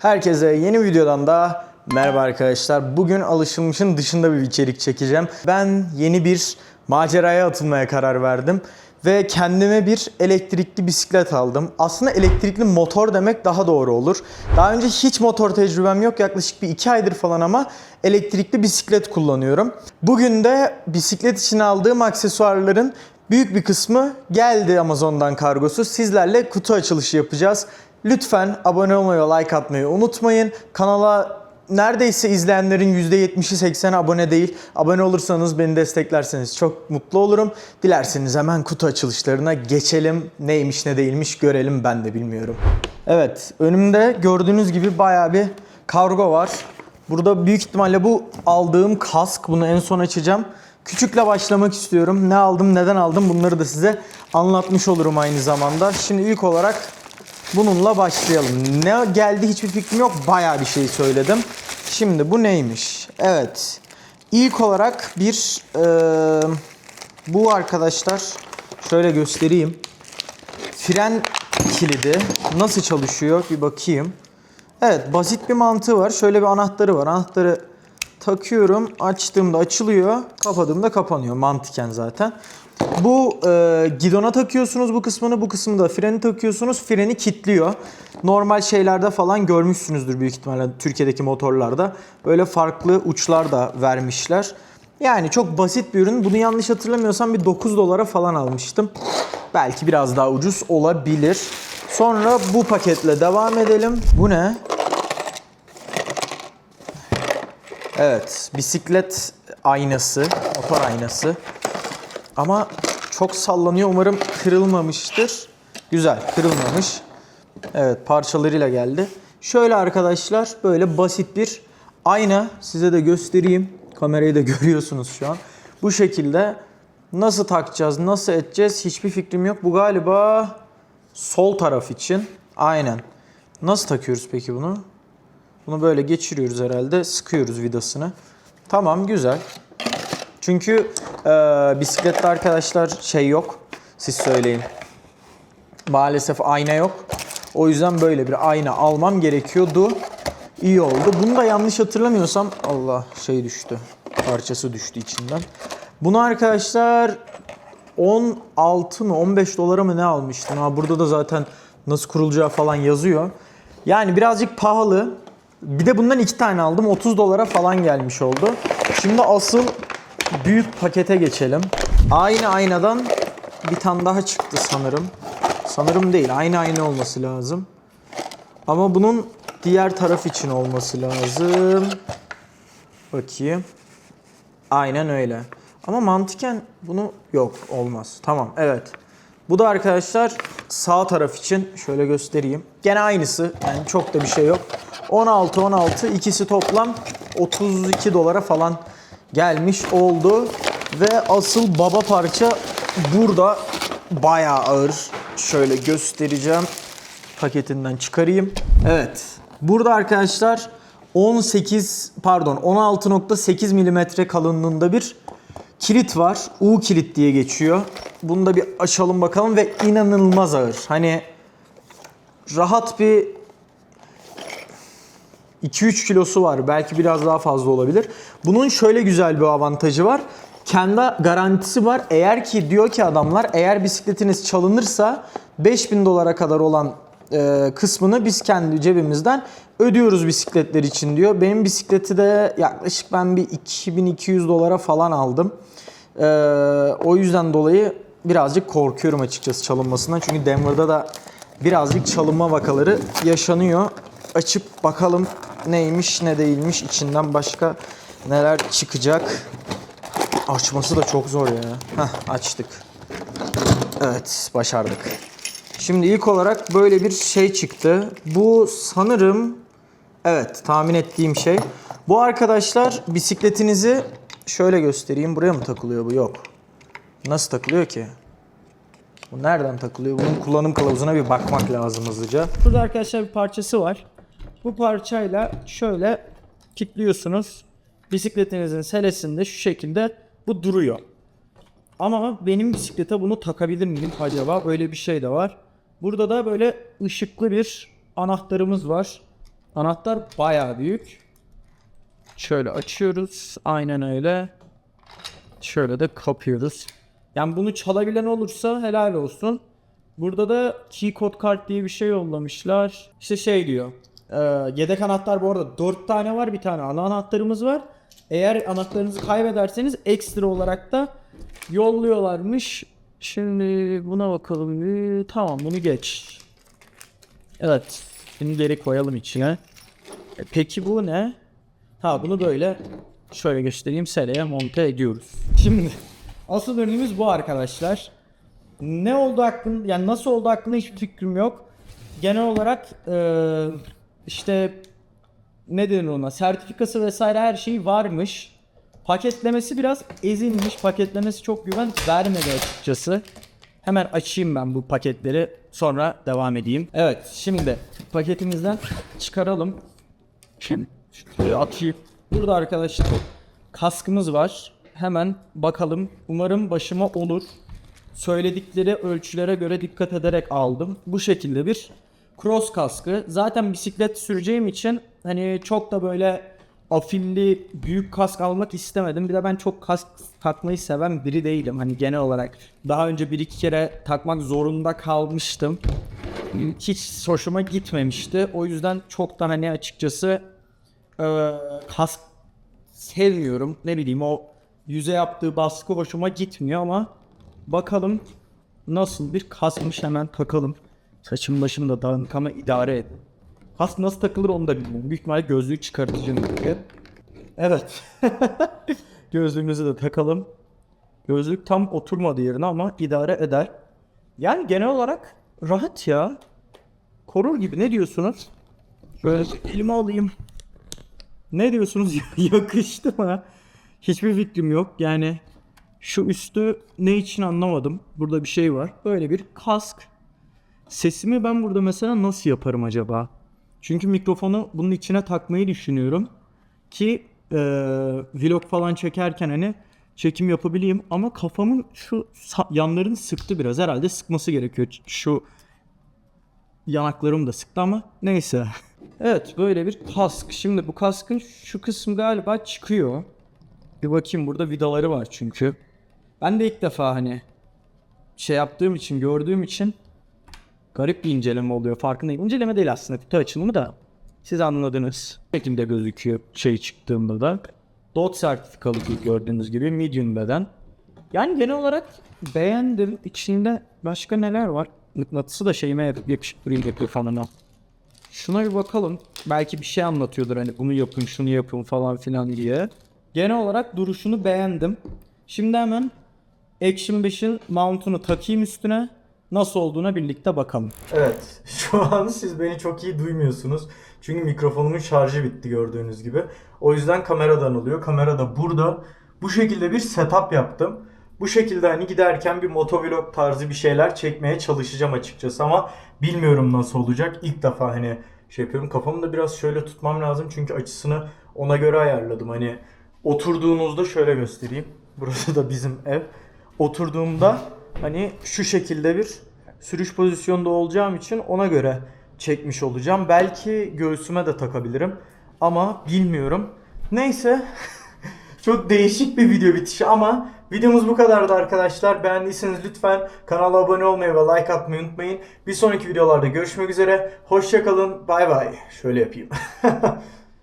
Herkese yeni videodan da merhaba arkadaşlar. Bugün alışılmışın dışında bir içerik çekeceğim. Ben yeni bir maceraya atılmaya karar verdim ve kendime bir elektrikli bisiklet aldım. Aslında elektrikli motor demek daha doğru olur. Daha önce hiç motor tecrübem yok. Yaklaşık bir iki aydır falan ama elektrikli bisiklet kullanıyorum. Bugün de bisiklet için aldığım aksesuarların büyük bir kısmı geldi Amazon'dan kargosu. Sizlerle kutu açılışı yapacağız. Lütfen abone olmayı like atmayı unutmayın. Kanala neredeyse izleyenlerin %70'i 80'i abone değil. Abone olursanız beni desteklerseniz çok mutlu olurum. Dilerseniz hemen kutu açılışlarına geçelim. Neymiş ne değilmiş görelim ben de bilmiyorum. Evet önümde gördüğünüz gibi bayağı bir kargo var. Burada büyük ihtimalle bu aldığım kask. Bunu en son açacağım. Küçükle başlamak istiyorum. Ne aldım, neden aldım bunları da size anlatmış olurum aynı zamanda. Şimdi ilk olarak bununla başlayalım. Ne geldi hiçbir fikrim yok. Bayağı bir şey söyledim. Şimdi bu neymiş? Evet. İlk olarak bir eee, bu arkadaşlar şöyle göstereyim. Fren kilidi nasıl çalışıyor bir bakayım. Evet basit bir mantığı var. Şöyle bir anahtarı var. Anahtarı takıyorum. Açtığımda açılıyor. Kapadığımda kapanıyor. Mantıken zaten. Bu e, gidona takıyorsunuz bu kısmını. Bu kısmını da freni takıyorsunuz. Freni kilitliyor. Normal şeylerde falan görmüşsünüzdür büyük ihtimalle Türkiye'deki motorlarda. Böyle farklı uçlar da vermişler. Yani çok basit bir ürün. Bunu yanlış hatırlamıyorsam bir 9 dolara falan almıştım. Belki biraz daha ucuz olabilir. Sonra bu paketle devam edelim. Bu ne? Evet, bisiklet aynası, motor aynası. Ama çok sallanıyor. Umarım kırılmamıştır. Güzel, kırılmamış. Evet, parçalarıyla geldi. Şöyle arkadaşlar, böyle basit bir ayna. Size de göstereyim. Kamerayı da görüyorsunuz şu an. Bu şekilde nasıl takacağız, nasıl edeceğiz hiçbir fikrim yok. Bu galiba sol taraf için. Aynen. Nasıl takıyoruz peki bunu? Bunu böyle geçiriyoruz herhalde. Sıkıyoruz vidasını. Tamam güzel. Çünkü e, bisiklette arkadaşlar şey yok. Siz söyleyin. Maalesef ayna yok. O yüzden böyle bir ayna almam gerekiyordu. İyi oldu. Bunu da yanlış hatırlamıyorsam Allah şey düştü. Parçası düştü içinden. Bunu arkadaşlar 16 mı 15 dolara mı ne almıştım? Ha burada da zaten nasıl kurulacağı falan yazıyor. Yani birazcık pahalı. Bir de bundan iki tane aldım. 30 dolara falan gelmiş oldu. Şimdi asıl büyük pakete geçelim. Aynı aynadan bir tane daha çıktı sanırım. Sanırım değil. Aynı ayna olması lazım. Ama bunun diğer taraf için olması lazım. Bakayım. Aynen öyle. Ama mantıken bunu yok olmaz. Tamam evet. Bu da arkadaşlar sağ taraf için şöyle göstereyim. Gene aynısı. Yani çok da bir şey yok. 16 16 ikisi toplam 32 dolara falan gelmiş oldu. Ve asıl baba parça burada bayağı ağır. Şöyle göstereceğim. Paketinden çıkarayım. Evet. Burada arkadaşlar 18 pardon 16.8 milimetre kalınlığında bir kilit var. U kilit diye geçiyor. Bunu da bir açalım bakalım ve inanılmaz ağır. Hani rahat bir 2-3 kilosu var. Belki biraz daha fazla olabilir. Bunun şöyle güzel bir avantajı var. Kendi garantisi var. Eğer ki diyor ki adamlar eğer bisikletiniz çalınırsa 5000 dolara kadar olan e, kısmını biz kendi cebimizden ödüyoruz bisikletler için diyor. Benim bisikleti de yaklaşık ben bir 2200 dolara falan aldım. E, o yüzden dolayı birazcık korkuyorum açıkçası çalınmasından. Çünkü Denver'da da birazcık çalınma vakaları yaşanıyor. Açıp bakalım neymiş ne değilmiş içinden başka neler çıkacak. Açması da çok zor ya. Heh açtık. Evet başardık. Şimdi ilk olarak böyle bir şey çıktı. Bu sanırım evet tahmin ettiğim şey. Bu arkadaşlar bisikletinizi şöyle göstereyim. Buraya mı takılıyor bu? Yok. Nasıl takılıyor ki? Bu nereden takılıyor? Bunun kullanım kılavuzuna bir bakmak lazım hızlıca. Burada arkadaşlar bir parçası var. Bu parçayla şöyle kilitliyorsunuz. Bisikletinizin selesinde şu şekilde bu duruyor. Ama benim bisiklete bunu takabilir miyim acaba? Böyle bir şey de var. Burada da böyle ışıklı bir anahtarımız var. Anahtar bayağı büyük. Şöyle açıyoruz. Aynen öyle. Şöyle de kapıyoruz. Yani bunu çalabilen olursa helal olsun. Burada da key code kart diye bir şey yollamışlar. İşte şey diyor. E, yedek anahtar bu arada 4 tane var. Bir tane ana anahtarımız var. Eğer anahtarınızı kaybederseniz ekstra olarak da yolluyorlarmış. Şimdi buna bakalım. bir. Tamam bunu geç. Evet. Şimdi geri koyalım içine. E, peki bu ne? Ha bunu böyle şöyle göstereyim seriye monte ediyoruz. Şimdi asıl ürünümüz bu arkadaşlar. Ne oldu hakkında yani nasıl oldu hakkında hiçbir fikrim yok. Genel olarak eee, işte ne denir ona sertifikası vesaire her şey varmış. Paketlemesi biraz ezilmiş. Paketlemesi çok güven vermedi açıkçası. Hemen açayım ben bu paketleri sonra devam edeyim. Evet şimdi paketimizden çıkaralım. Şimdi atayım. Burada arkadaşlar kaskımız var. Hemen bakalım. Umarım başıma olur. Söyledikleri ölçülere göre dikkat ederek aldım. Bu şekilde bir cross kaskı. Zaten bisiklet süreceğim için hani çok da böyle afilli büyük kask almak istemedim. Bir de ben çok kask takmayı seven biri değilim. Hani genel olarak daha önce bir iki kere takmak zorunda kalmıştım. Hiç hoşuma gitmemişti. O yüzden çok da hani açıkçası e, kask sevmiyorum. Ne bileyim o yüze yaptığı baskı hoşuma gitmiyor ama bakalım nasıl bir kaskmış hemen takalım. Saçım başım da dağınık ama idare et. Kask nasıl takılır onu da bilmiyorum. Büyük ihtimalle gözlüğü çıkartacağım. Evet. Gözlüğümüzü de takalım. Gözlük tam oturmadı yerine ama idare eder. Yani genel olarak rahat ya. Korur gibi ne diyorsunuz? Böyle elime alayım. Ne diyorsunuz? Yakıştı mı? Hiçbir fikrim yok. Yani şu üstü ne için anlamadım. Burada bir şey var. Böyle bir kask. Sesimi ben burada mesela nasıl yaparım acaba? Çünkü mikrofonu bunun içine takmayı düşünüyorum. Ki eee, vlog falan çekerken hani çekim yapabileyim. Ama kafamın şu yanlarını sıktı biraz. Herhalde sıkması gerekiyor. Şu yanaklarım da sıktı ama neyse. Evet böyle bir kask. Şimdi bu kaskın şu kısmı galiba çıkıyor. Bir bakayım burada vidaları var çünkü. Ben de ilk defa hani şey yaptığım için gördüğüm için garip bir inceleme oluyor farkındayım. İnceleme değil aslında kutu açılımı da siz anladınız. Bu şekilde gözüküyor şey çıktığımda da. DOT sertifikalı gördüğünüz gibi medium beden. Yani genel olarak beğendim. İçinde başka neler var? Mıknatısı da şeyime yakışık durayım yapıyor falan. Şuna bir bakalım. Belki bir şey anlatıyordur hani bunu yapın şunu yapın falan filan diye. Genel olarak duruşunu beğendim. Şimdi hemen Action 5'in mount'unu takayım üstüne. Nasıl olduğuna birlikte bakalım. Evet, şu an siz beni çok iyi duymuyorsunuz. Çünkü mikrofonumun şarjı bitti gördüğünüz gibi. O yüzden kameradan oluyor. Kamera da burada. Bu şekilde bir setup yaptım. Bu şekilde hani giderken bir motovlog tarzı bir şeyler çekmeye çalışacağım açıkçası ama bilmiyorum nasıl olacak. İlk defa hani şey yapıyorum. Kafamı da biraz şöyle tutmam lazım çünkü açısını ona göre ayarladım. Hani oturduğunuzda şöyle göstereyim. Burası da bizim ev. Oturduğumda hani şu şekilde bir sürüş pozisyonda olacağım için ona göre çekmiş olacağım. Belki göğsüme de takabilirim ama bilmiyorum. Neyse çok değişik bir video bitişi ama videomuz bu kadardı arkadaşlar. Beğendiyseniz lütfen kanala abone olmayı ve like atmayı unutmayın. Bir sonraki videolarda görüşmek üzere. Hoşçakalın. Bay bay. Şöyle yapayım.